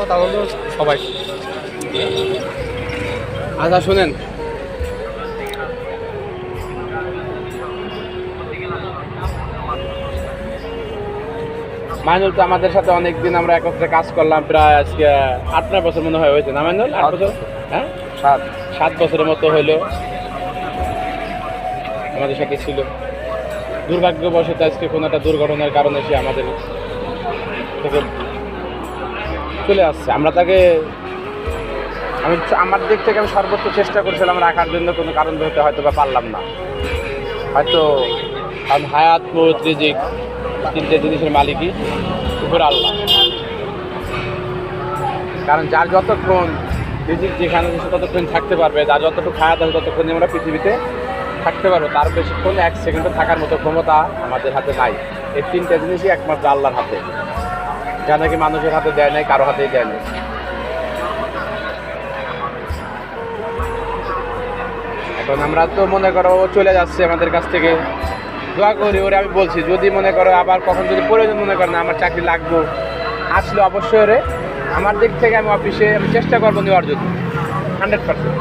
কথা সবাই। আচ্ছা শুনেন। মাইনুল তো আমাদের সাথে অনেকদিন আমরা একত্রে কাজ করলাম প্রায় আজকে আট নয় বছর মনে হয় হয়েছে না মাইনুল? আট বছর? হ্যাঁ? সাত। সাত বছরের মতো হইল আমাদের সাথে ছিল। দুর্ভাগ্যবশত আজকে কোনো একটা দুর্ঘটনার কারণে সে আমাদের থেকে চলে আসছে। আমরা তাকে, আমি আমার দিক থেকে আমি সর্বোচ্চ চেষ্টা করেছিলাম রাখার জন্য, কোনো কারণ ধরতে হয়তো বা পারলাম না। হয়তো কারণ হায়াত, মৌত তিনটে জিনিসের মালিকই উপর আল্লাহ। কারণ যার যতক্ষণ রিজিক যেখানে ততক্ষণ থাকতে পারবে। যার যতটুকু হায়াত আছে, ততক্ষণ যে আমরা পৃথিবীতে থাকতে পারব। তার বেশিক্ষণ এক সেকেন্ডে থাকার মতো ক্ষমতা আমাদের হাতে নাই। এই তিনটে জিনিসই একমাত্র আল্লাহর হাতে। যা নাকি মানুষের হাতে দেয় নাই, কারও হাতেই দেয় নাই। এখন আমরা তো মনে করো চলে যাচ্ছে আমাদের কাছ থেকে। দোয়া করি ওরে, আমি বলছি, যদি মনে করো আবার কখন যদি প্রয়োজন মনে করেন আমার চাকরি লাগবো, আসলে অবশ্যই ওরে, আমার দিক থেকে আমি অফিসে আমি চেষ্টা করব নেওয়ার জন্য হান্ড্রেড পার্সেন্ট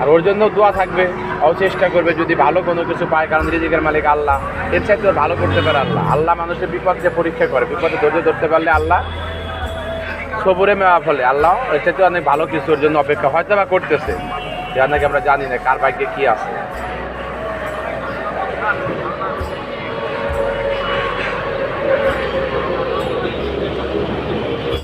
আর ওর জন্য দোয়া থাকবে। ও চেষ্টা করবে যদি ভালো কোনো কিছু পায়, কারণ রিজিকের মালিক আল্লাহ। এর চাইতে ভালো করতে পারে আল্লাহ। আল্লাহ মানুষের বিপদকে পরীক্ষা করে। বিপদে ধৈর্য ধরতে পারলে আল্লাহ সবুরে মেওয়া ফলে আল্লাহ এর চাইতে অনেক ভালো কিছুর জন্য অপেক্ষা হয়তো বা করতেছে। যে নাকি আমরা জানি না কার ভাগ্যে কী আছে।